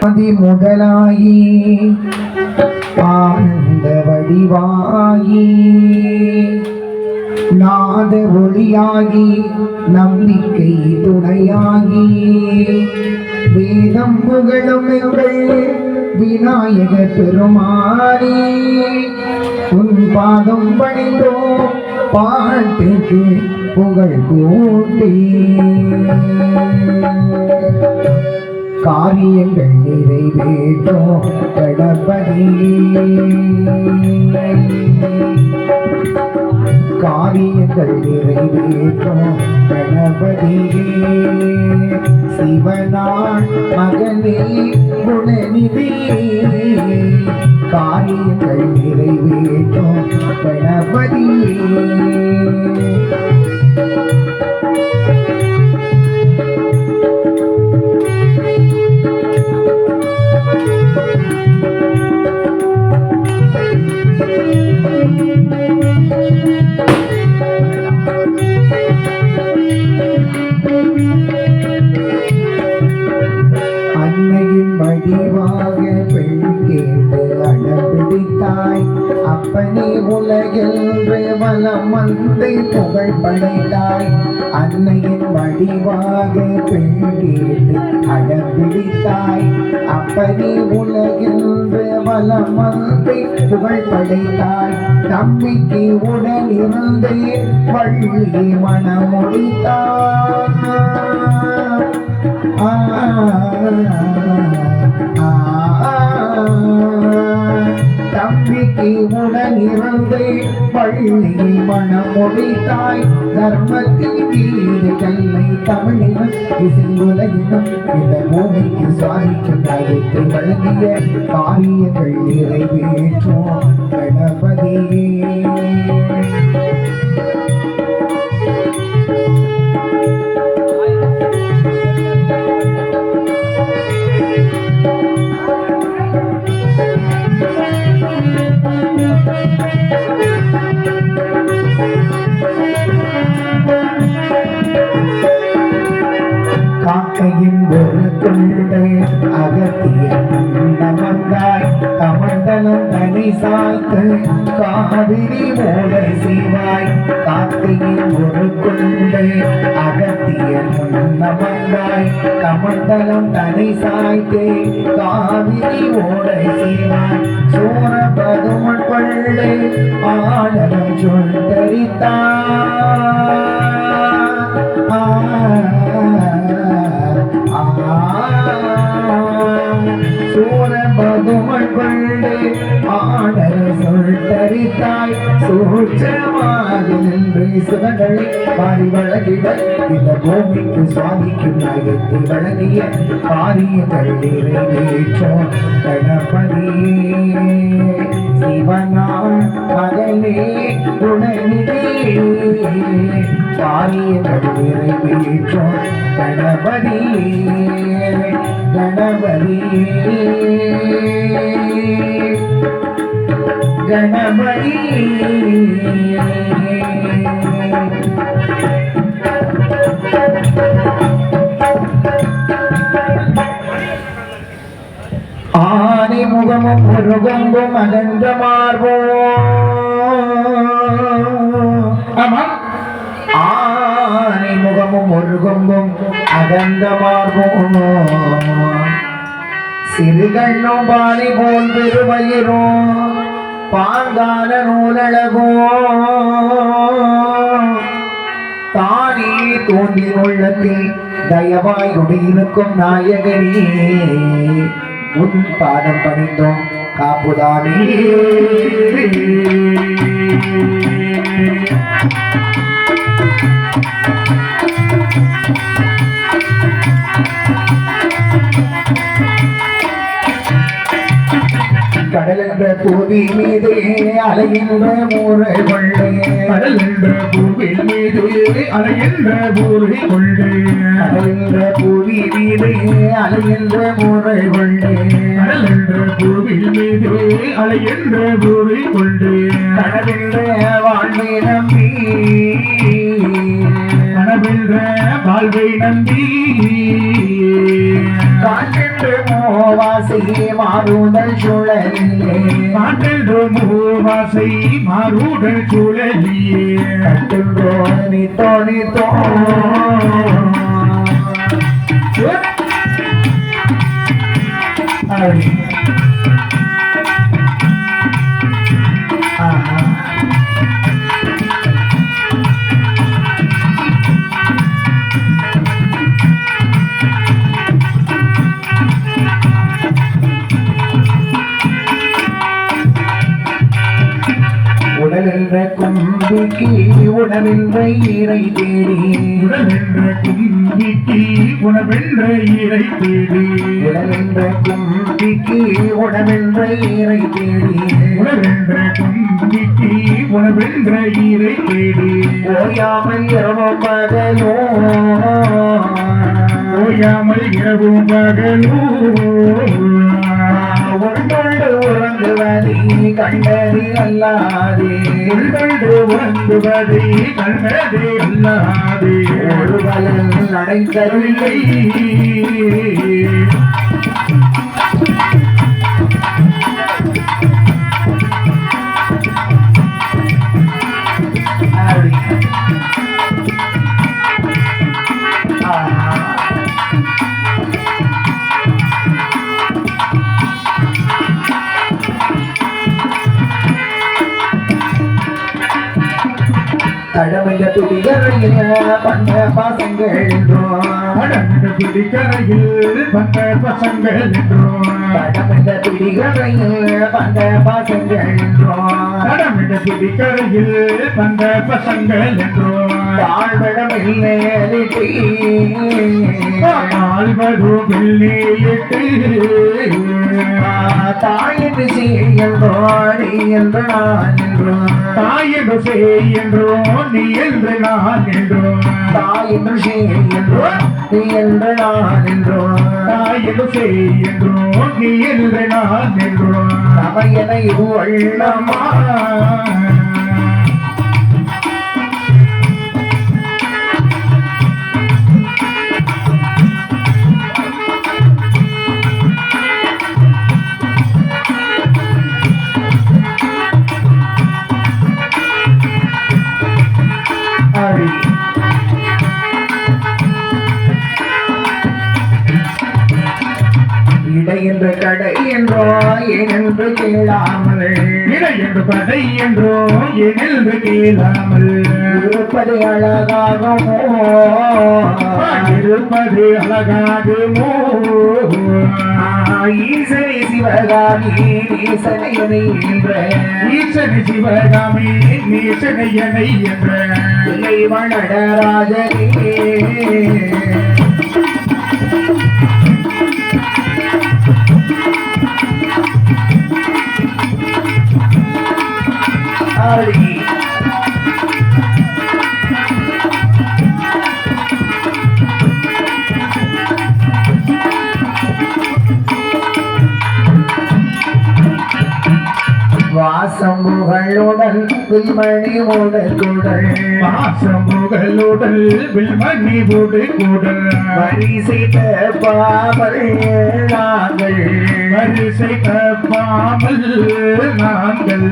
ஆதி முதலாயி ஆனந்த வடிவாயி. நாத ஒளியாகி நம்பிக்கை துணையாகி. வேதம் புகழும் விநாயக பெருமானே. உன் பாதம் பணிந்தோ பாட்டுக்கு புகழ் கூட்டி. காரியங்கள் நிறைவேற்றோ கடப்பதி காரியங்கள் நிறைவேற்றோ கணபதியே சிவனான் மகனே குணநிதி. காரியங்கள் நிறைவேற்றோ கணபதி. படைத்தாய் அப்பனே உலகென்று வலம் வந்து புகழ் படைத்தாய். அன்னையின் வடிவாக பெண்கேட்டு அடம்பிடித்தாய். அப்பனே உலகென்று வலம் வந்து புகழ் படைத்தாய். நம்பிக்கை உடன் இருந்து வள்ளி மனமுடித்தாய் ஆ. தம்பிக்கு உடன் இருந்து பள்ளி மனமொழித்தாய் தர்மத்தின் மீது கல்லை தமிழினம் இசையுலகினம். இந்த பூமிக்கு சுவாமிக்கும் நகைத்து வழங்கிய காரியங்கள் நிறைவேற்றும் கணபதியே. காக்கையின் ஒரு துண்டை அகத்திய நமந்தாய் கமண்டலம் தனி சாய்த்து காவிரி மூலை செய்வாய் காக்கையின் ஒரு குண்டை அகத்திய நமந்தாய் கமண்டலம் தனி சாய்த்து காவிரி மூலை செய்வாய் சோர பதுமன் கொள்ளை ஆடலம் சொல் சூரபதுமள் சொல்தரித்தாய் சூட்சமாக நின்று சுகங்களை பாடி வழங்கிட இந்த பூமிக்கு சுவாமிக்கு நாயத்தை வழங்கிய காரியங்கள் நிறைவேற்றோம் கணபதியே சிவனான் மகனே குணநிதியே காரியங்கள் நிறைவேற்றோம் கணபதியே கணபதியே. கணபதி ஆனை முகமும் ஒரு கொம்பும் அகன்ற மார்போம் ஆமா ஆனை முகமும் ஒரு கொம்பும் அகன்ற மார்போம் சிறுகண்ணும் பாணி போல் பெருவயிரும் பாங்கால நூலழகோ தானே தோன்றி உள்ளத்தில் தயவாய் இருக்கும் நாயகனே உன் பாதம் பணிந்தோம் காப்புதானே Thank you. கடலென்ற புவி மீது அலைகின்ற மூரை கொள்ளே கடலென்ற பூவில் மீது அலைகின்ற பூரை கொண்டு கடலென்ற புவி மீது அலைகின்ற மூரை கொள்ளே கடலென்ற பூவில் மீது அலைகின்ற கொண்டு கடலென்ற வாழ்வை நம்பி கனவென்ற வாழ்வை நம்பி. மோவாசி மாறுதல் சுழலிலே காற்றென்று மூவாசை மாறுடல் சுழலியே. கட்டுங்கோ நீ தோணி தோ. கும்பிக்கு உணவென்ற ஈரை தேடி. உடலென்ற கும்பிக்கு உணவென்ற ஈரை தேடி உடலென்ற கும்பிக்கு உணவென்ற ஈரை தேடி. உடலென்ற உணவென்ற ஈரை தேடி ஓயாமல் இரவும் பகலோ. ஓயாமல் இரவும் பகலோ. உண்டொண்டு உறங்குவதை கண்டது அல்லாதே. உள்கண்டு உறங்குவதை கண்டதே அல்லாதே. ஒரு பலன் கடமைய துடிகரைய பண்ண பாசங்கள் என்றோம் கடந்த பிடிக்கரையில் வந்த பசங்கள் என்றோம் கடமைய துடிகரைய பண்ண பாசங்கள் என்றோம் கடமிட பிடிக்கரையில் வந்த பசங்கள் என்றோம் தாழ்விடமில்லை ஆழ்வதும் வெள்ளியிட்டு தாயின் செய்யன்றோடி என்று நான் என்றோம் தாயிடு செய் நீ என்று நான் என்றோம் தாயின் செய்யன்றோ நீ என்று நான் என்றோம் தாயிடு செய் நீ என்று நான் என்றோம் சமையனை உள்ளமா இடை என்று கடை என்றோ ஏனென்று கேளாமல். இடை என்று படை என்றோ எனில் கேளாமல். இருப்பது அழகாகமோ இருப்பது அழகாகுமோ ஈசனை சிவகாமி ஈசனையனை என்ற. ஈசனி சிவகாமி நீசனையனை என்ற. பிள்ளை வளடராஜனே ஆடி வாசம்புகளுடன் வில்மணி உடற்குடல் வாசமுகளுடல் வில்மணி போடு கூடல். வரிசை பாமல் நாங்கள். வரிசை தப்பாமல் நாங்கள்.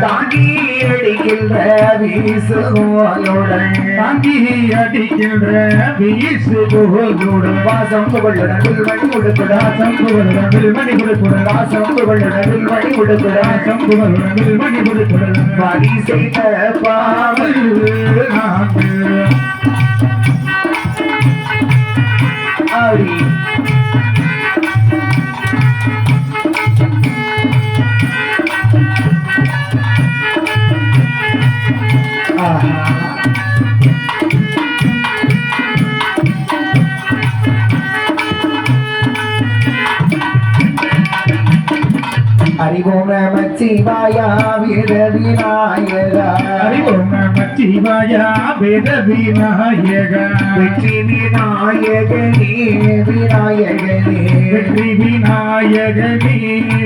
தாங்கி அடிக்கின்ற வீசுகளுடன் தாங்கி அடிக்கின்ற வீசு போதுடன் வாசம் புகழுடன் வில்மணி உடுக்குடன் சம்புகளுடன் வில்மணி கொடுக்குடன் வாசம் புகழுடன் வில்மணி கொடுக்குடன் வரிசை பாமல் நாங்கள் ஆடி ஆஹா அறிவோம் நமச்சிவாயா வீர விநாயகா அறிவோம் நமச்சிவாயா வேத விநாயகா வெற்றி விநாயகனே விநாயகனே வெற்றி விநாயகனே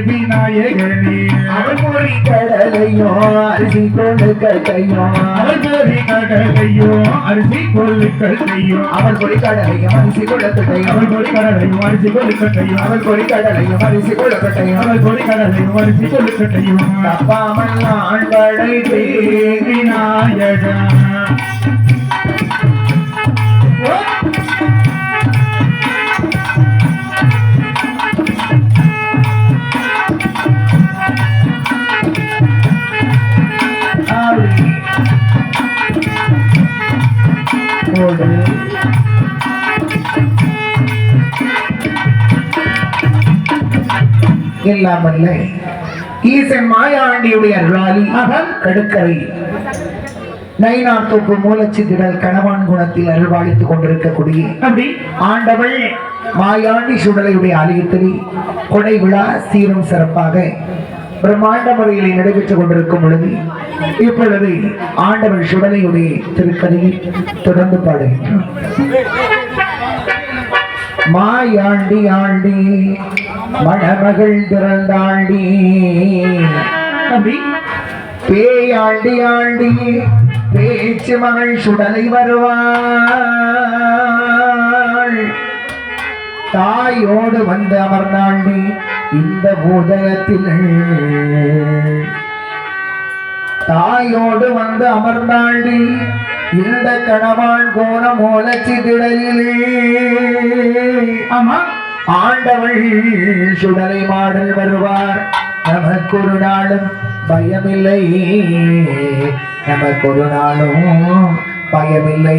விநாயகனே நாயகனே அவள் மொழி கடலையும் அரிசி கொண்டு கட்டையும் அவள் கோரி கடலையோ அரிசி கொள்ளுக்கட்டையோ அவள் பொறி கடலையும் அரிசி கொள்ளக்கட்டையும் அவர் கோரி கடலையும் அரிசி பொறி அரிசி கடலையும் அரிசி கொள்ளுக்கட்டையோ தப்பாமல் ஈசன் மாயாண்டியுடைய அருளாளி அவன் கடுக்கரை. நைனாத்தோப்பு மூலச்சித்திடல் கணவான் குணத்தில் அருள்வாளித்துக் கொண்டிருக்கக்கூடிய அப்படி? ஆண்டவள் மாயாண்டி சுடலையுடைய ஆலயத்தில் கொடை விழா சீரும் சிறப்பாக பிரம்மாண்ட முறையில் நடைபெற்றுக் கொண்டிருக்கும் பொழுது இப்பொழுது ஆண்டவள் சுடலையுடைய திருக்கதையை தொடர்ந்து பாடுகின்றோம் மாயாண்டி ஆண்டி மணமகள் திறந்தாண்டி அப்படி பேயாண்டி ஆண்டி பேச்சு மகள் சுடலை வருவாள். தாயோடு வந்து அமர்ந்தாண்டி இந்த பூதகத்தில். தாயோடு வந்து அமர்ந்தாண்டி இந்த கணவான் கோணம் ஓலச்சி மூலச்சிதிடலிலே ஆமா. ஆண்டவள் சுடலை மாடல் வருவார். நமக்கு ஒரு நாளும் பயமில்லை. நமக்கு ஒரு நாளும் பயமில்லை.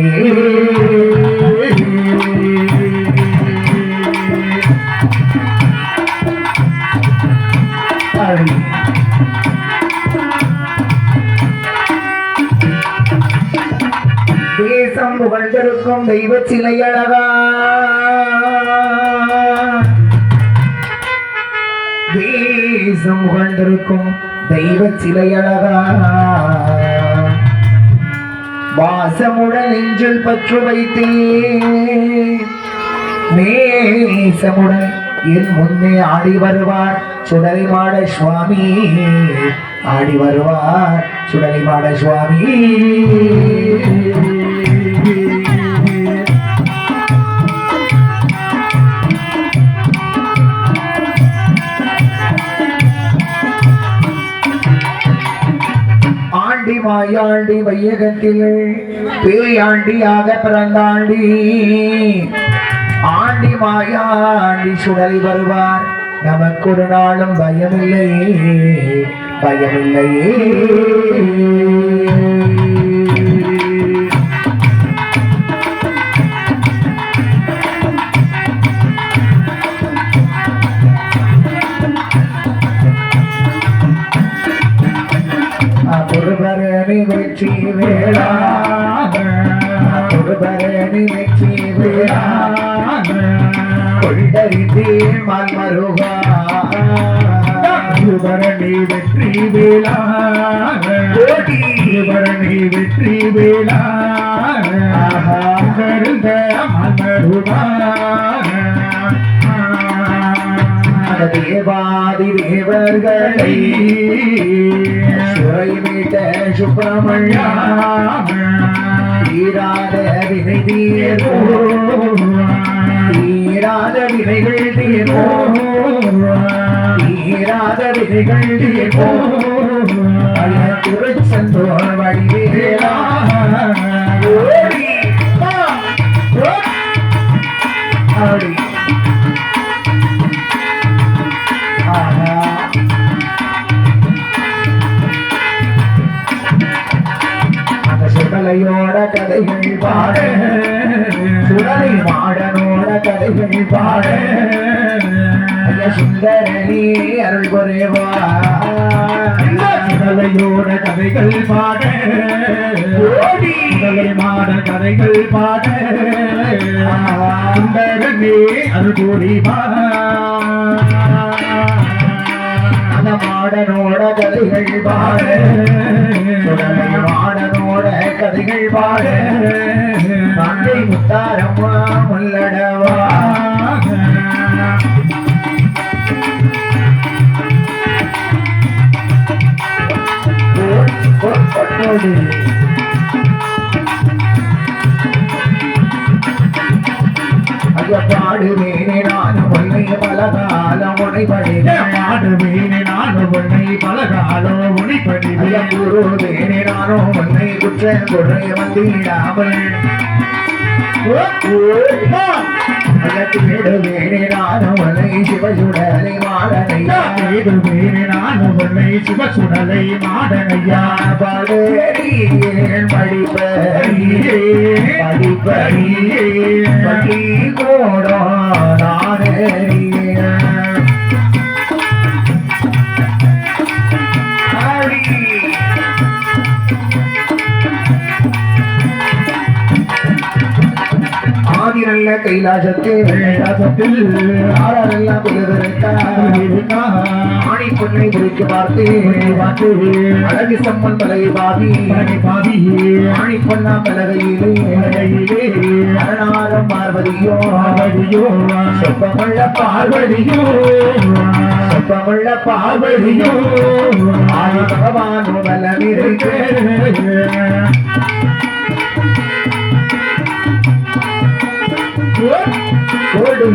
தேசம் புகழ்ந்திருக்கும் தெய்வ சிலை அழகா. தேசம் தெய்வ சிலை வாசமுடன் நெஞ்சில் பற்று வைத்தே நேசமுடன் என் முன்னே ஆடி வருவார் சுடலை மாட சுவாமி. ஆடி வருவார் சுடலை மாட சுவாமி. தாயாண்டி மாயாண்டி வையகத்தில் பேயாண்டியாக பிறந்தாண்டி. ஆண்டி மாயாண்டி சுடலி வருவார். நமக்கு ஒரு நாளும் பயமில்லையே பயமில்லையே. கொண்டறிந்தேன் மல்மருகா பரணி வெற்றி வேளா பரணி வெற்றி வேளா கருந்த மலருவா தேவாதி தேவர்களை சுரை மீட்ட சுப்பிரமணியா தீராத வினை தீரோ தீராத விதைகள் தீர்வோ தீராத வினைகள் தீர்வோ திருச்செந்தோர் வடிவேலா. ஓடி ஓடி. கதைகள் பாட ஐயா சுந்தரணி அருள் குறைவா சுடலையோட கதைகள் பாட. மாட கதைகள் பாட. அது கூடி அந்த மாடனோட கதைகள் பாட. மாடனோட கதைகள் பாட. தந்தை முத்தாரம்மா. ஓடு ஐயா பாடுவேனே நான் உன்னை பலகாலம் உடைபடின மாடு மீனே நான் உன்னை பலகாலோ உனிப்படி ஐயா குருவேனே நானும் உன்னை குற்றம் குறை வந்திடாமல் ஐயா தேடுவேனே நானும் உன்னை சிவசுடலை மாடனையா? மீனே நான் உன்னை சிவசுடலை மாடனையா? பாடேன் படிப்பறியே படிப்பறியே படி கோடோ நாடறிய ஆதி நல்ல கைலாசத்தில் கைலாசத்தில் ஆணி பொண்ணை குறித்து பார்த்து பார்த்து அழகு சம்மன் பலகை பாதி பாதி ஆணி பொண்ணா பலகையிலே அரணாரம் பார்வதியோ பார்வதியோ சொப்பமுள்ள பார்வதியோ சொப்பமுள்ள பார்வதியோ. ஆதி பகவான் முதலமிருக்கு கோடி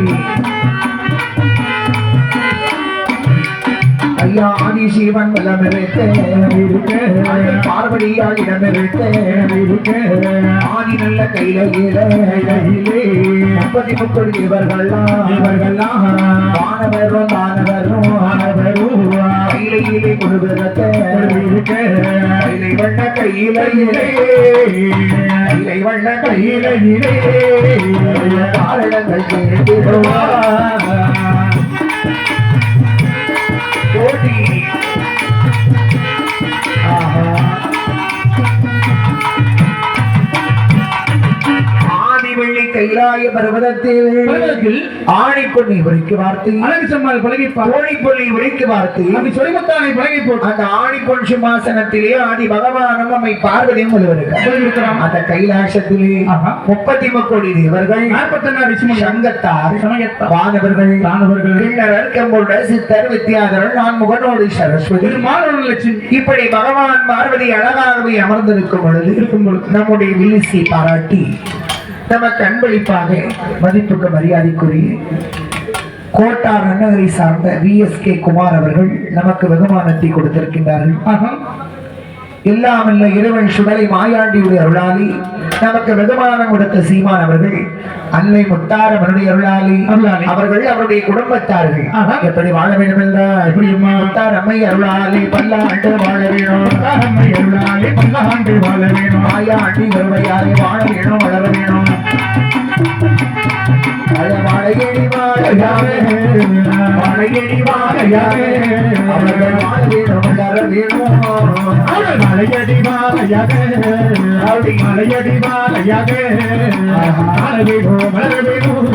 ஐயா ஆதி சிவன் வல்லமிருக்கு பார்வதியால் இடமிருக்கு ஆதி நல்ல கையிலே முப்பத்தி முப்பது இவர்கள்லாம் இவர்கள்லாம் வானவரும் தானவரும் கையிலே கொடுக்கிறத கைலை கையிலே. கைலை வண்ண கையிலே காரணங்கள் கேட்டிடுவார் கைலாய பர்வதத்தில். பர்வதத்தில் ஆணிப்பொன்னி உரைக்கு வார்த்தை. அழகு சம்மாள் பழகிப்பார் கோழிப்பொன்னி உரைக்கு வார்த்தை. அப்படி சொலிமுத்தானை பழகி போட்டு. அந்த ஆணிப்பொன் சிம்மாசனத்திலே ஆதி பகவானும் அம்மை பார்வதியும் இருக்கிறான் அந்த கைலாசத்திலே. முப்பத்தி முக்கோடி தேவர்கள் சங்கத்தார் வானவர்கள் தானவர்கள் கிண்ணறர் கம்புட சித்தர் வித்யாதரர் நான் முகனோடு சரஸ்வதி இப்படி பகவான் பார்வதி அழகாகவே அமர்ந்திருக்கும் பொழுது இருக்கும் பொழுது. நம்முடைய வில்லிசை பாராட்டி நமக்கு அன்பளிப்பாக மதிப்புக்கு மரியாதைக்குரிய கோட்டார் நன்னகரை சார்ந்த வி எஸ் கே குமார் அவர்கள் நமக்கு வெகுமானத்தை கொடுத்திருக்கின்றார்கள். ஆஹா. எல்லாம் இல்ல இறைவன் சுடலை மாயாண்டியுடைய அருளாளி. நமக்கு வெகுமானம் கொடுத்த சீமான் அவர்கள் அன்னை முத்தார் அவருடைய அருளாளி. அருளாளி. அவர்கள் அவருடைய குடும்பத்தார்கள். எப்படி வாழ வேண்டும் என்றால்? எப்படி அம்மா முத்தார் அம்மை அருளாளி பல்லாண்டு வாழ வேணும் தாரம்மை அருளாலே பல்லாண்டு வாழ வேணும் மாயாண்டி வருவையாலே வாழ வேணும் வளர வேணும் வாழையடி வாழையாவே வாழையடி வாழையாவே அவர்கள் வாழ வேணும் வளர வேணும் அவள் மலையடி மாலையாக அவள் மலையடி மாலையாக வாழ வேணும் வளர வேணும்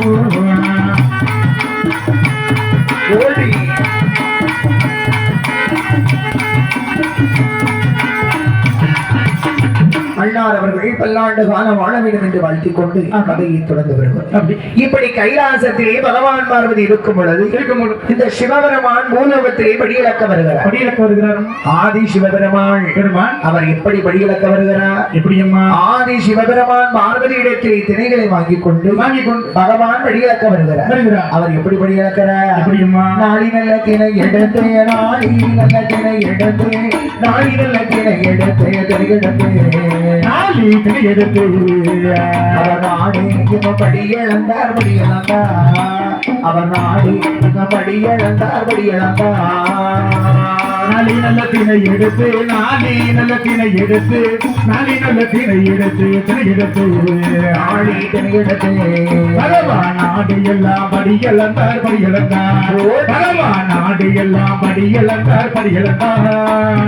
கோழி அண்ணார் அவர்கள் பல்லாண்டு காலம் வாழ வேண்டும் என்று வாழ்த்திக் கொண்டு கதையை தொடர்ந்து அப்படி. இப்படி கைலாசத்திலே பகவான் பார்வதி இருக்கும் பொழுது இருக்கும் இந்த சிவபெருமான் பூலோகத்திலே படியிழக்க வருகிறார். படியிலக்க வருகிறார். ஆதி சிவபெருமான் பெருமான் அவர் எப்படி படியிழக்க வருகிறார்? எப்படி அம்மா ஆதி சிவபெருமான் பார்வதி இடத்திலே திணைகளை வாங்கிக் கொண்டு வாங்கி கொண்டு பகவான் படியிழக்க வருகிறார். வருகிறார். அவர் எப்படி படியிழக்கிறார் எப்படி அம்மா நாளி நல்ல தினை எடுத்து நாளி நல்ல தினை எடுத்து நாளி நல்ல தினை எடுத்து எடுத்து. நாளி திணை எடுத்து நாடு படி இழந்தார் படி இழந்தார் அவர் நாடு படி இழந்தார் படி இழந்தார் நாளி நல்ல திணை எடுத்து நாளி நல்ல திணை எடுத்து நாளி நல்ல திணை எடுத்து திணை எடுத்து தினை எடுத்து பரவா நாடு எல்லாம் படி இழந்தார் படி இழந்தார் பரவா நாடு எல்லாம் படி இழந்தார் படி இழந்தார்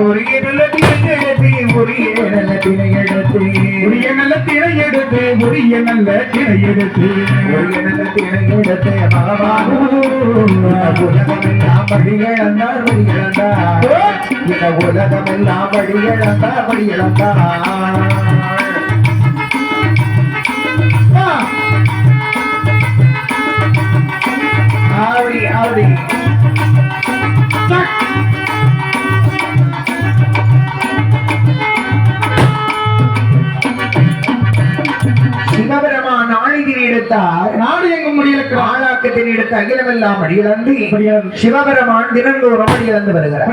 உரிய நல்ல தினை எடுத்து உரிய நல்ல தினை எடுத்து உரிய நல்ல திணை எடுத்து உரிய நல்ல எடுத்து. உரிய நல்ல தினை எடுத்து உலகமெல்லாம் இந்த உலகமெல்லாம் படி இழந்தார் Howdy, howdy. কিভাবে எங்கும் முடியிருக்கிறான் ஆளாக்கத்தின் எடுத்து அகிலமெல்லாம் அடியிழந்து சிவபெருமான் தினந்தோறும் அடியிழந்து வருகிறார்.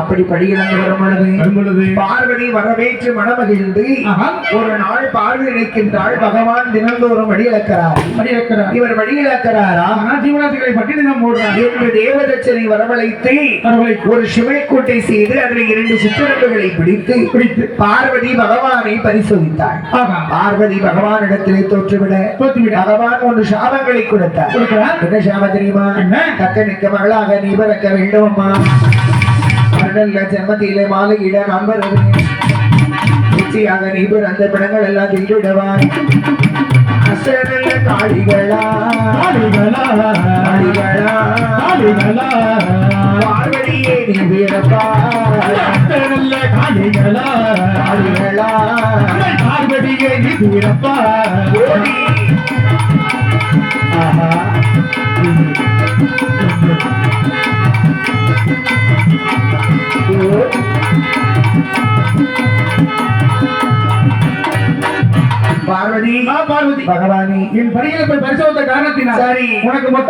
அப்படி படியிழந்து வரும் பொழுது பொழுது பார்வதி வரவேற்று மனமகிழ்ந்து ஆஹா, ஒரு நாள் பார்வை நிற்கின்றாள். பகவான் தினந்தோறும் வடியிழக்கிறார் படியிருக்கிறான். இவர் வடியிழக்கிறாரா ஆனா ஜீவராசிகளை பற்றி நாம் போடுறான் என்று தேவதச்சனை வரவழைத்து கடவுளை ஒரு சிமைக்கூட்டை செய்து அதில் இரண்டு சிற்றரம்புகளை பிடித்து பிடித்து பார்வதி பகவானை பரிசோதித்தாள். பார்வதி பகவானிடத்திலே தோற்றுவிட தோத்துவிட பகவான் ஒரு சாபங்களை கொடுத்தார். என்ன சாபம் தெரியுமா? தக்க நிற்க மகளாக நீ பிறக்க வேண்டும் அம்மா மரணல்ல ஜென்மத்திலே மாலையிட நான் வருவேன். நிச்சயாக நீ பிறந்த பிணங்கள் எல்லாம் தின்றுவிடுவாய் அசரல்ல காளிகளா? காளிகளா? காளிகளா? காளிகளா? பார்வதியே நீ வீரப்பா நல்ல காளிகளா? காளிகளா? பார்வதியே நீ வீரப்பா ஓடி. ஆஹா. ஓ. பார்வதி பார்வதி பகவானி என் பணிகளை போய் பரிசோதித்த காரணத்தினால் சரி. உனக்கு